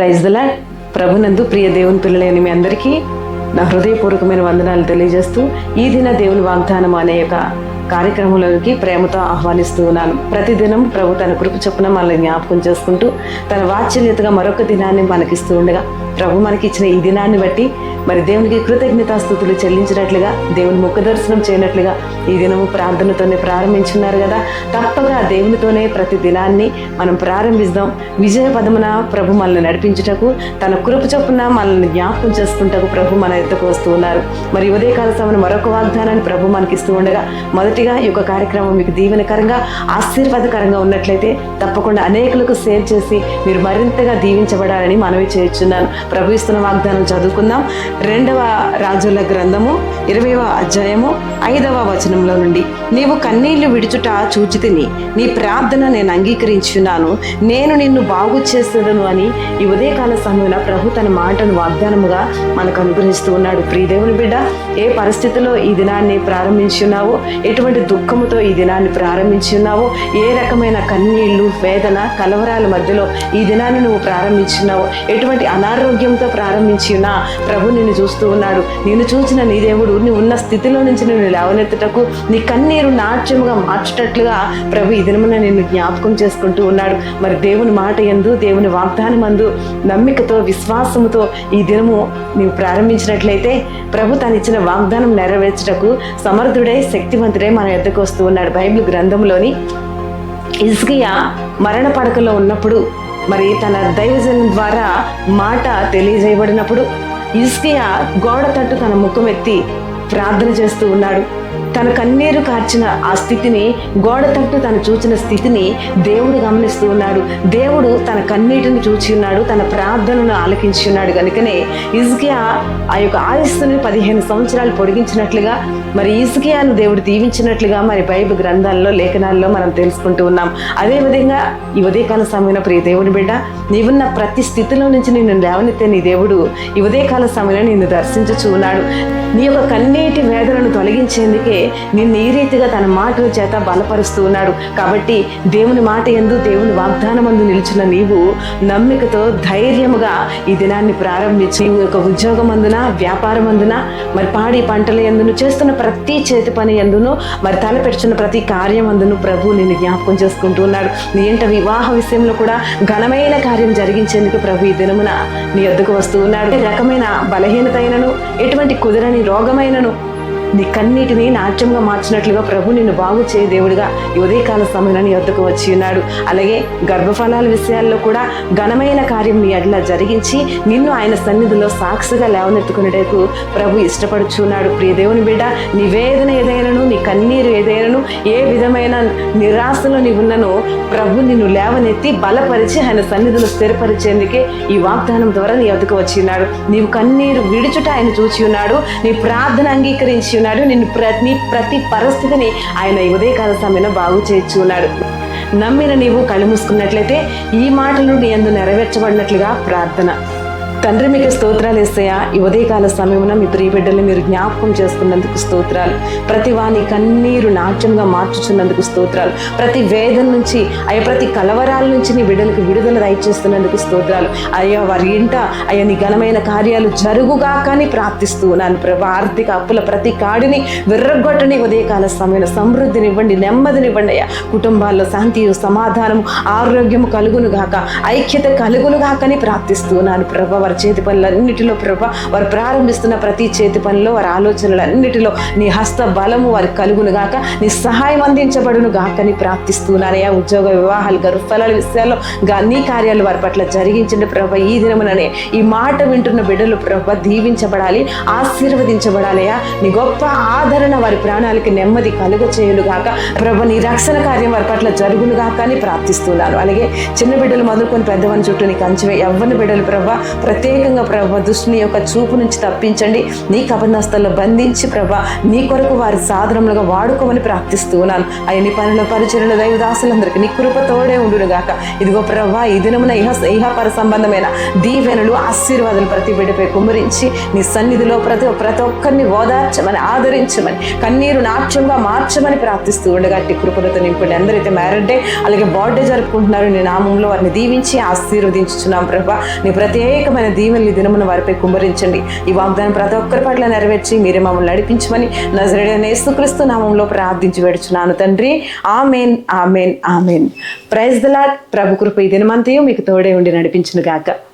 Praise దలా ప్రభునందు ప్రియ దేవుని పిల్లలైన మీ అందరికీ నా హృదయపూర్వకమైన వందనాలు తెలియజేస్తూ ఈ దిన దేవుని వాగ్దానం అనే యొక్క కార్యక్రమంలోకి ప్రేమతో ఆహ్వానిస్తూ ఉన్నాను. ప్రతిదినం ప్రభు తన కృప చొప్పున మనల్ని జ్ఞాపకం చేసుకుంటూ తన వాత్సల్యతగా మరొక దినాన్ని మనకిస్తూ ఉండగా ప్రభు మనకి ఇచ్చిన ఈ దినాన్ని బట్టి మరి దేవునికి కృతజ్ఞతాస్థుతులు చెల్లించినట్లుగా దేవుని ముఖ దర్శనం చేయనట్లుగా ఈ దినము ప్రార్థనతోనే ప్రారంభించున్నారు కదా. తప్పగా దేవునితోనే ప్రతి దినాన్ని మనం ప్రారంభిద్దాం విజయ పదమున ప్రభు మనల్ని నడిపించుటకు తన కృప చొప్పున మనల్ని జ్ఞాపకం చేసుకుంటకు ప్రభు మన ఎద్దకు వస్తూ ఉన్నారు. మరి ఉదయకాల సమయం మరొక వాగ్దానాన్ని ప్రభు మనకి ఇస్తూ ఉండగా మొదటిగా ఈ యొక్క కార్యక్రమం మీకు దీవెనకరంగా ఆశీర్వాదకరంగా ఉన్నట్లయితే తప్పకుండా అనేకులకు షేర్ చేసి మీరు మరింతగా దీవించబడాలని మనవి చేస్తున్నాను. ప్రభు ఇస్తున్న వాగ్దానం చదువుకుందాం. రెండవ రాజుల గ్రంథము ఇరవైవ అధ్యాయము ఐదవ వచనంలో నుండి. నీవు కన్నీళ్ళు విడుచుట చూచితిని నీ ప్రార్థన నేను అంగీకరించున్నాను నేను నిన్ను బాగు చేసేదను అని ఈ ఉదయకాల సమయంలో ప్రభు తన మాటను వాగ్దానముగా మనకు అనుగ్రహిస్తూ ఉన్నాడు. ప్రియదేవుని బిడ్డ ఏ పరిస్థితిలో ఈ దినాన్ని ప్రారంభించున్నావో? ఎటువంటి దుఃఖముతో ఈ దినాన్ని ప్రారంభించున్నావో? ఏ రకమైన కన్నీళ్ళు వేదన కలవరాల మధ్యలో ఈ దినాన్ని నువ్వు ప్రారంభించున్నావో? ఎటువంటి అనారోగ్యంతో ప్రారంభించినా ప్రభుని నిన్ను చూస్తూ ఉన్నాడు నిన్ను చూసిన నీ దేవుడు నువ్వు ఉన్న స్థితిలో నుంచి నిన్ను లేవనెత్తుటకు నీ కన్నీరు నాట్యముగా మార్చేటట్లుగా ప్రభు ఈ దినమున నిన్ను జ్ఞాపకం చేసుకుంటూ ఉన్నాడు. మరి దేవుని మాట ఎందు దేవుని వాగ్దానం అందు నమ్మికతో విశ్వాసముతో ఈ దినము నీవు ప్రారంభించినట్లయితే ప్రభు తను ఇచ్చిన వాగ్దానం నెరవేర్చుటకు సమర్థుడై శక్తివంతుడై మన ఎద్దకు వస్తూ ఉన్నాడు. బైబిల్ గ్రంథంలోని ఇజ్కియా మరణ పడకలో ఉన్నప్పుడు మరి తన దైవజన్ ద్వారా మాట తెలియజేయబడినప్పుడు ఇస్కియా గోడ తట్టు తన ముఖం ఎత్తి ప్రార్థన చేస్తూ ఉన్నాడు. తన కన్నీరు కార్చిన ఆ స్థితిని గోడ తట్టు తను చూచిన స్థితిని దేవుడు గమనిస్తూ ఉన్నాడు. దేవుడు తన కన్నీటిని చూచి ఉన్నాడు తన ప్రార్థనను ఆలకించి ఉన్నాడు. కనుకనే ఇజ్కియా ఆ యొక్క ఆయుస్సుని పదిహేను సంవత్సరాలు పొడిగించినట్లుగా మరి ఇజ్కియాను దేవుడు దీవించినట్లుగా మరి బైబిల్ గ్రంథాల్లో లేఖనాల్లో మనం తెలుసుకుంటూ ఉన్నాం. అదేవిధంగా ఈ ఉదయకాల సమయంలో ప్రియ దేవుని బిడ్డ నీవున్న ప్రతి స్థితిలో నుంచి నిన్ను లేవనెత్తే నీ దేవుడు ఈ ఉదయకాల సమయంలో నిన్ను దర్శించుచూ ఉన్నాడు. నీ యొక్క కన్నీటి వేదనను తొలగించేందుకే నిన్ను ఈ రీతిగా తన మాటల చేత బలపరుస్తూ ఉన్నాడు. కాబట్టి దేవుని మాట ఎందు దేవుని వాగ్దానమందు నిలిచిన నీవు నమ్మికతో ధైర్యముగా ఈ దినాన్ని ప్రారంభించి యొక్క ఉద్యోగం అందున వ్యాపారం అందున మరి పాడి పంటల ఎందును చేస్తున్న ప్రతి చేతి పని ఎందును మరి తలపెడుచున్న ప్రతి కార్యం అందును ప్రభు నిన్ను జ్ఞాపకం చేసుకుంటూ ఉన్నాడు. నీ ఇంట వివాహ విషయంలో కూడా ఘనమైన కార్యం జరిగించేందుకు ప్రభు ఈ దినమున నీ ఎద్దుకు వస్తూ ఉన్నాడు. రకమైన బలహీనత అయినను ఎటువంటి కుదరని రోగమైనను నీ కన్నీటిని నాట్యంగా మార్చినట్లుగా ప్రభు నిన్ను బాగు చేయ దేవుడిగా. ఉదయకాల సమయంలో నీ వద్దకు వచ్చి ఉన్నాడు. అలాగే గర్భఫలాల విషయాల్లో కూడా ఘనమైన కార్యం నీ అట్లా జరిగించి నిన్ను ఆయన సన్నిధిలో సాక్షిగా లేవనెత్తుకునేటకు ప్రభు ఇష్టపడుచున్నాడు ప్రియ దేవుని బిడ్డ నీ వేదన ఏదైనాను నీ కన్నీరు ఏదైనాను ఏ విధమైన నిరాశలో నీవున్నను ప్రభు నిన్ను లేవనెత్తి బలపరిచి ఆయన సన్నిధిలో స్థిరపరిచేందుకే ఈ వాగ్దానం ద్వారా నీ వద్దకు వచ్చి ఉన్నాడు. నీవు కన్నీరు విడుచుట ఆయన చూచి ఉన్నాడు. నీ ప్రార్థన అంగీకరించి ఉన్నాడు నిన్ను ప్రతి ప్రతి పరిస్థితిని ఆయన ఈ ఉదయకాల సమయంలో బాగు చేయించు ఉన్నాడు. నమ్మిన నీవు కళ్ళు మూసుకున్నట్లయితే ఈ మాటలు నీ అందు నెరవేర్చబడినట్లుగా ప్రార్థన. తండ్రి మీకు స్తోత్రాలు వేస్తాయా ఈ ఉదయకాల సమయమున మీ ప్రియ బిడ్డల్ని మీరు జ్ఞాపకం చేసుకున్నందుకు స్తోత్రాలు. ప్రతి వాని కన్నీరు నాట్యంగా మార్చుచున్నందుకు స్తోత్రాలు. ప్రతి వేదన నుంచి అయ్యా ప్రతి కలవరాల నుంచి నీ బిడ్డలకు విడుదల దయచేస్తున్నందుకు స్తోత్రాలు. అయ్యా వారి ఇంట అయ్యా నీ ఘనమైన కార్యాలు జరుగుగా కానీ ప్రార్థిస్తూ ఉన్నాను ప్రభా. ఆర్థిక అప్పుల ప్రతి కాడిని విర్రగొట్టని ఉదయకాల సమయంలో సమృద్ధినివ్వండి నెమ్మదినివ్వండి అయ్యా. కుటుంబాల్లో శాంతి సమాధానం ఆరోగ్యము కలుగును గాక ఐక్యత కలుగును గాకని ప్రార్థిస్తున్నాను ప్రభా. వారి చేతి పనులన్నిటిలో ప్రభా వారు ప్రారంభిస్తున్న ప్రతి చేతి పనిలో వారి ఆలోచనలన్నిటిలో నీ హస్త బలము వారికి కలుగును గాక నీ సహాయం అందించబడును గాకని ప్రార్థిస్తున్నానయ్యా ఉద్యోగ వివాహాలు గరుఫలాల విషయాల్లో గా నీ కార్యాలు వారి పట్ల జరిగించండి ప్రభ. ఈ దినముననే ఈ మాట వింటున్న బిడ్డలు ప్రభ దీవించబడాలి ఆశీర్వదించబడాలయ్యా నీ గొప్ప ఆదరణ వారి ప్రాణాలకి నెమ్మది కలుగ చేయును గాక ప్రభ నీ రక్షణ కార్యం వారి పట్ల జరుగును గాక అని ప్రార్థిస్తున్నాను. అలాగే చిన్న బిడ్డలు మొదలుకొని పెద్దవాని చుట్టూ నీకు అంచవే ఎవ్వని బిడ్డలు ప్రభ ప్రతి ప్రత్యేకంగా ప్రభ దుష్టుని యొక్క చూపు నుంచి తప్పించండి. నీ కబంధస్థల్లో బంధించి ప్రభా నీ కొరకు వారి సాధనములుగా వాడుకోమని ప్రార్థిస్తూ ఉన్నాను. అయ్యి నీ పనుల పరిచయలు దైవదాసులందరికీ నీ కృప తోడే ఉండును గాక ఇదిగో ప్రభా ఈ దినమున ఇహ ఇహపర సంబంధమైన దీవెనలు ఆశీర్వాదాలు ప్రతి బిడ్డపై కుమరించి నీ సన్నిధిలో ప్రతి ప్రతి ఒక్కరిని ఓదార్చమని ఆదరించమని కన్నీరు నాట్యంగా మార్చమని ప్రార్థిస్తూ ఉండగా అట్టి కృపలతో నింపండి. అందరైతే మ్యారేజ్ డే అలాగే బర్త్డే జరుపుకుంటున్నారు. నీ నామంలో వారిని దీవించి ఆశీర్వదించుచున్నాం ప్రభా. నీ ప్రత్యేకమైన దీవెనలు దినమున వారిపై కుమ్మరించండి. ఈ వాగ్దానం ప్రతి ఒక్కరి పట్ల నెరవేర్చి మీరే మమ్మల్ని నడిపించమని నజరేడైన యేసుక్రీస్తు నామంలో ప్రార్థించి పెడుచున్నాను తండ్రి. Amen amen amen. Praise the ప్రభు కృప ఈ దినమంతయు మీకు తోడే ఉండి నడిపించును గాక.